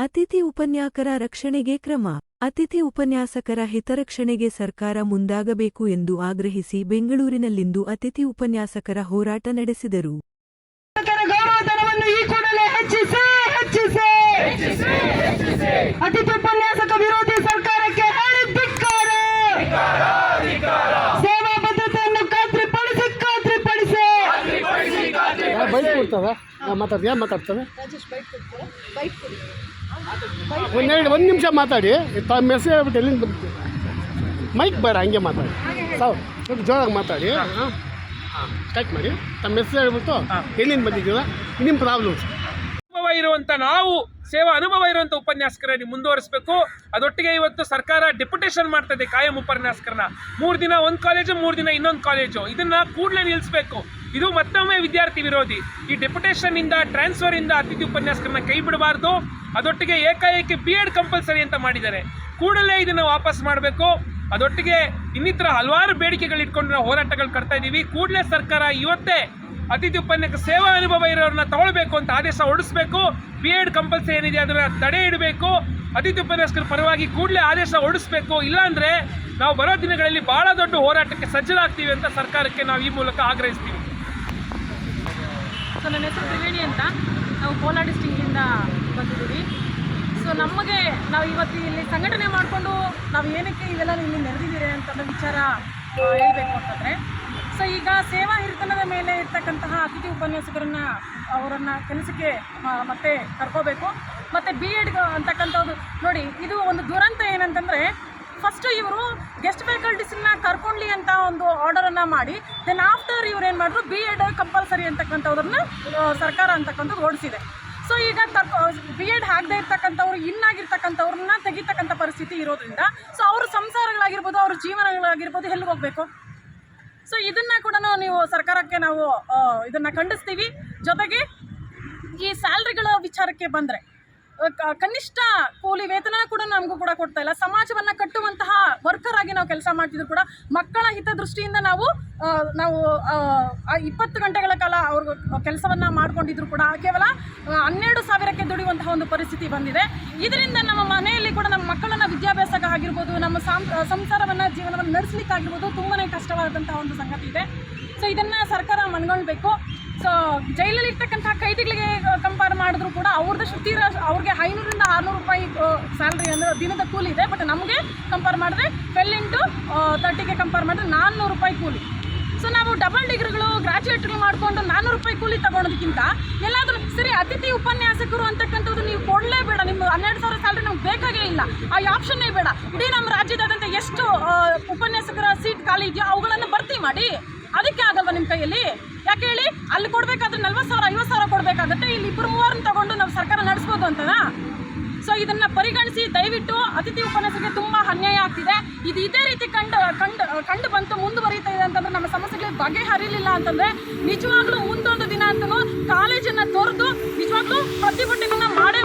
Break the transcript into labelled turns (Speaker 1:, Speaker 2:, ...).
Speaker 1: ಅತಿಥಿ ಉಪನ್ಯಾಸಕರ ರಕ್ಷಣೆಗೆ ಕ್ರಮ. ಅತಿಥಿ ಉಪನ್ಯಾಸಕರ ಹಿತರಕ್ಷಣೆಗೆ ಸರ್ಕಾರ ಮುಂದಾಗಬೇಕು ಎಂದು ಆಗ್ರಹಿಸಿ ಬೆಂಗಳೂರಿನಲ್ಲಿಂದು ಅತಿಥಿ ಉಪನ್ಯಾಸಕರ ಹೋರಾಟ ನಡೆಸಿದರು
Speaker 2: ಶಿಕ್ಷಕರ ಗೌರವಧನವನ್ನು ಈ ಕೂಡಲೇ ಹೆಚ್ಚಿಸಿ ಹೆಚ್ಚಿಸಿ ಅತಿಥಿ ಉಪನ್ಯಾಸಕ ವಿರೋಧಿ ಸರ್ಕಾರಕ್ಕೆ ಹೇಳಿ ಧಿಕ್ಕಾರ ಸೇವಾ ಬದ್ಧತೆಯನ್ನು ಖಾತ್ರಿಪಡಿಸಿ ಖಾತ್ರಿಪಡಿಸಿ
Speaker 3: ಬೈಟ್ ಕೊಡ್ತದ ಮಾತಾಡ್ತೀಯ? ಏನು ಮಾತಾಡ್ತದೆ? ಒಂದೆರಡು ಒಂದು ನಿಮಿಷ ಮಾತಾಡಿ. ತಮ್ಮ ಮೆಸೇಜ್ ಹೇಳ್ಬಿಟ್ಟು ಎಲ್ಲಿಂದ ಬರ್ತೀವಿ ಮೈಕ್ ಬೇಡ ಹಂಗೆ ಮಾತಾಡಿ. ಸಾವು ಸ್ವಲ್ಪ ಜೋರಾಗಿ ಮಾತಾಡಿ ಹಾಂ? ಕಟ್ ಮಾಡಿ. ತಮ್ಮ ಮೆಸೇಜ್ ಹೇಳ್ಬಿಟ್ಟು ಎಲ್ಲಿಂದ ಬಂದಿದ್ದೀರಾ? ನಿಮ್ಮ ಪ್ರಾಬ್ಲಮ್ಸ್
Speaker 4: ಅನುಭವ ಇರುವಂಥ ನಾವು ಸೇವಾ ಅನುಭವ ಇರುವಂತ ಉಪನ್ಯಾಸಕರನ್ನು ಮುಂದುವರಿಸಬೇಕು. ಅದೊಟ್ಟಿಗೆ ಇವತ್ತು ಸರ್ಕಾರ ಡೆಪ್ಯುಟೇಷನ್ ಮಾಡ್ತದೆ ಕಾಯಂ ಉಪನ್ಯಾಸಕರನ್ನ. ಮೂರು ದಿನ ಒಂದು ಕಾಲೇಜು ಮೂರು ದಿನ ಇನ್ನೊಂದು ಕಾಲೇಜು ಇದನ್ನು ಕೂಡಲೇ ನಿಲ್ಲಿಸಬೇಕು ಇದು ಮತ್ತೊಮ್ಮೆ ವಿದ್ಯಾರ್ಥಿ ವಿರೋಧಿ. ಈ ಡೆಪ್ಯುಟೇಷನ್ ಇಂದ, ಟ್ರಾನ್ಸ್ಫರ್ ಇಂದ ಅತಿಥಿ ಉಪನ್ಯಾಸಕರನ್ನ ಕೈ ಬಿಡಬಾರ್ದು. ಅದೊಟ್ಟಿಗೆ ಏಕಾಏಕಿ ಬಿ ಎಡ್ ಕಂಪಲ್ಸರಿ ಅಂತ ಮಾಡಿದ್ದಾರೆ. ಕೂಡಲೇ ಇದನ್ನು ವಾಪಸ್ ಮಾಡಬೇಕು. ಅದೊಟ್ಟಿಗೆ ಇನ್ನಿತರ ಹಲವಾರು ಬೇಡಿಕೆಗಳು ಇಟ್ಕೊಂಡು ನಾವು ಹೋರಾಟಗಳು ಕಟ್ತಾ ಇದ್ದೀವಿ ಕೂಡಲೇ ಸರ್ಕಾರ ಇವತ್ತೇ ಅತಿಥಿ ಉಪನ್ಯಾಸ ಸೇವಾ ಅನುಭವ ಇರೋರನ್ನ ತಗೊಳ್ಬೇಕು ಅಂತ ಆದೇಶ ಹೊರಡಿಸಬೇಕು. ಬಿ ಎಡ್ ಕಂಪಲ್ಸರಿ ಏನಿದೆ ಅದನ್ನು ತಡೆ ಇಡಬೇಕು. ಅತಿಥಿ ಉಪನ್ಯಾಸಕರ ಪರವಾಗಿ ಕೂಡಲೇ ಆದೇಶ ಹೊರಡಿಸಬೇಕು. ಇಲ್ಲಾಂದ್ರೆ ನಾವು ಬರೋ ದಿನಗಳಲ್ಲಿ ಬಹಳ ದೊಡ್ಡ ಹೋರಾಟಕ್ಕೆ ಸಜ್ಜಲಾಗ್ತೀವಿ ಅಂತ ಸರ್ಕಾರಕ್ಕೆ ನಾವು ಈ ಮೂಲಕ ಆಗ್ರಹಿಸ್ತೀವಿ.
Speaker 5: ಸೊ ನನ್ನ ಹೆಸರು ತ್ರಿವೇಣಿ ಅಂತ. ನಾವು ಕೋಲಾರ ಡಿಸ್ಟಿಕ್ಕಿಂದ ಬಂದಿದ್ದೀವಿ. ಸೊ ನಮಗೆ ನಾವು ಇವತ್ತು ಇಲ್ಲಿ ಸಂಘಟನೆ ಮಾಡಿಕೊಂಡು ನಾವು ಏನಕ್ಕೆ ಇವೆಲ್ಲ ಇಲ್ಲಿ ನೆರೆದಿದ್ದೀರಿ ಅಂತ ವಿಚಾರ ಹೇಳಬೇಕು ಅಂತಂದರೆ. ಸೊ ಈಗ ಸೇವಾ ಹಿರಿತನದ ಮೇಲೆ ಇರ್ತಕ್ಕಂತಹ ಅತಿಥಿ ಉಪನ್ಯಾಸಕರನ್ನ, ಅವರನ್ನು ಕೆಲಸಕ್ಕೆ ಮತ್ತೆ ಕರ್ಕೋಬೇಕು. ಮತ್ತು ಬಿ ಎಡ್ ಅಂತಕ್ಕಂಥದ್ದು ನೋಡಿ, ಇದು ಒಂದು ದುರಂತ ಏನಂತಂದರೆ ಫಸ್ಟ್ ಇವರು ಗೆಸ್ಟ್ ಫ್ಯಾಕಲ್ಟೀಸನ್ನ ಕರ್ಕೊಂಡ್ಲಿ ಅಂತ ಒಂದು ಆರ್ಡರನ್ನು ಮಾಡಿ ದೆನ್ ಆಫ್ಟರ್ ಇವ್ರು ಏನು ಮಾಡಿದ್ರು ಬಿ ಎಡ್ ಕಂಪಲ್ಸರಿ ಅಂತಕ್ಕಂಥವ್ರನ್ನ ಸರ್ಕಾರ ಅಂತಕ್ಕಂಥದ್ದು ಓಡಿಸಿದೆ. ಸೊ ಈಗ ತಕ್ಕ ಬಿ ಎಡ್ ಆಗದೆ ಇರ್ತಕ್ಕಂಥವ್ರು, ಇನ್ನಾಗಿರ್ತಕ್ಕಂಥವ್ರನ್ನ ತೆಗಿತಕ್ಕಂಥ ಪರಿಸ್ಥಿತಿ ಇರೋದ್ರಿಂದ ಸೊ ಅವ್ರ ಸಂಸಾರಗಳಾಗಿರ್ಬೋದು, ಅವ್ರ ಜೀವನಗಳಾಗಿರ್ಬೋದು ಎಲ್ಲಿಗೆ ಹೋಗಬೇಕು? ಸೊ ಇದನ್ನು ಕೂಡ ನೀವು ಸರ್ಕಾರಕ್ಕೆ ನಾವು ಇದನ್ನ ಖಂಡಿಸ್ತೀವಿ. ಜೊತೆಗೆ ಈ ಸ್ಯಾಲ್ರಿಗಳ ವಿಚಾರಕ್ಕೆ ಬಂದರೆ ಕನಿಷ್ಠ ಕೂಲಿ ವೇತನ ಕೂಡ ನಮಗೂ ಕೂಡ ಕೊಡ್ತಾ ಇಲ್ಲ. ಸಮಾಜವನ್ನು ಕಟ್ಟುವಂತಹ ವರ್ಕರ್ ಆಗಿ ನಾವು ಕೆಲಸ ಮಾಡ್ತಿದ್ರು ಕೂಡ ಮಕ್ಕಳ ಹಿತದೃಷ್ಟಿಯಿಂದ ನಾವು ನಾವು ಇಪ್ಪತ್ತು ಗಂಟೆಗಳ ಕಾಲ ಅವ್ರ ಕೆಲಸವನ್ನು ಮಾಡ್ಕೊಂಡಿದ್ರು ಕೂಡ. ಕೇವಲ ಹನ್ನೆರಡು ಸಾವಿರಕ್ಕೆ ದುಡಿಯುವಂತಹ ಒಂದು ಪರಿಸ್ಥಿತಿ ಬಂದಿದೆ. ಇದರಿಂದ ನಮ್ಮ ಮನೆಯಲ್ಲಿ ಕೂಡ ನಮ್ಮ ಮಕ್ಕಳನ್ನ ವಿದ್ಯಾಭ್ಯಾಸಕ್ಕೆ ಆಗಿರ್ಬೋದು, ನಮ್ಮ ಸಂಸಾರವನ್ನ ಜೀವನವನ್ನು ನಡೆಸಲಿಕ್ಕಾಗಿರ್ಬೋದು ತುಂಬಾ ಕಷ್ಟವಾದಂತಹ ಒಂದು ಸಂಗತಿ ಇದೆ. ಸೊ ಇದನ್ನು ಸರ್ಕಾರ ಮನ್ಕೊಳ್ಬೇಕು ಸೊ ಜೈಲಲ್ಲಿ ಇರ್ತಕ್ಕಂಥ ಕೈದಿಗಳಿಗೆ ಕಂಪೇರ್ ಮಾಡಿದ್ರು ಕೂಡ ಅವ್ರದ್ದು ತೀರ ಅವ್ರಿಗೆ ಐನೂರಿಂದ ಆರುನೂರು ರೂಪಾಯಿ ಸ್ಯಾಲ್ರಿ ಅಂದರೆ ದಿನದ ಕೂಲಿ ಇದೆ ಬಟ್ ನಮಗೆ ಕಂಪೇರ್ ಮಾಡಿದ್ರೆ ಟ್ವೆಲ್ ಇಂಟು ತರ್ಟಿಗೆ ಕಂಪೇರ್ ಮಾಡಿದ್ರೆ ನಾನ್ನೂರು ರೂಪಾಯಿ ಕೂಲಿ. ಸೊ ನಾವು ಡಬಲ್ ಡಿಗ್ರಿಗಳು ಗ್ರಾಜ್ಯುಯೇಟ್ಗಳು ಮಾಡಿಕೊಂಡು ನಾನ್ನೂರು ರೂಪಾಯಿ ಕೂಲಿ ತಗೊಳೋದಕ್ಕಿಂತ ಎಲ್ಲಾದರೂ ಸರಿ, ಅತಿಥಿ ಉಪನ್ಯಾಸಕರು ಅಂತಕ್ಕಂಥದ್ದು ನೀವು ಕೊಡಲೇಬೇಡ, ನಿಮ್ಮ ಹನ್ನೆರಡು ಸಾವಿರ ಸ್ಯಾಲ್ರಿ ನಮ್ಗೆ ಬೇಕಾಗೇ ಇಲ್ಲ. ಆ ಆಪ್ಷನ್ನೇ ಬೇಡ. ಇಡೀ ನಮ್ಮ ರಾಜ್ಯದಾದ್ಯಂತ ಎಷ್ಟು ಉಪನ್ಯಾಸಕರ ಸೀಟ್ ಖಾಲಿ ಇದೆಯೋ ಅವುಗಳನ್ನು ಭರ್ತಿ ಮಾಡಿ. ಅದಕ್ಕೆ ಆಗಲ್ವಾ ನಿಮ್ಮ ಕೈಯಲ್ಲಿ? ಯಾಕೆ ಹೇಳಿ? ಅಲ್ಲಿ ಕೊಡಬೇಕಾದ್ರೆ ನಲ್ವತ್ತು ಸಾವಿರ, ಐವತ್ತು ಸಾವಿರ ಕೊಡಬೇಕಾಗತ್ತೆ. ಇಲ್ಲಿ ಇಬ್ಬರು ಮೂವರನ್ನ ತಗೊಂಡು ನಾವು ಸರ್ಕಾರ ನಡೆಸ್ಬೋದು ಅಂತನಾ? ಸೊ ಇದನ್ನು ಪರಿಗಣಿಸಿ, ದಯವಿಟ್ಟು ಅತಿಥಿ ಉಪನ್ಯಾಸಕ್ಕೆ ತುಂಬ ಅನ್ಯಾಯ ಆಗ್ತಿದೆ. ಇದು ಇದೇ ರೀತಿ ಕಂಡು ಕಂಡು ಕಂಡು ಬಂತು, ಮುಂದುವರಿತಾ ಇದೆ ಅಂತಂದ್ರೆ ನಮ್ಮ ಸಮಸ್ಯೆಗಳಿಗೆ ಬಗೆಹರಿಲಿಲ್ಲ ಅಂತಂದ್ರೆ ನಿಜವಾಗ್ಲೂ ಮುಂದೊಂದು ದಿನ ಅಂತಲೂ ಕಾಲೇಜನ್ನ ತೊರೆದು ನಿಜವಾಗ್ಲೂ ಪ್ರತಿಭಟನೆ ಮಾಡೇ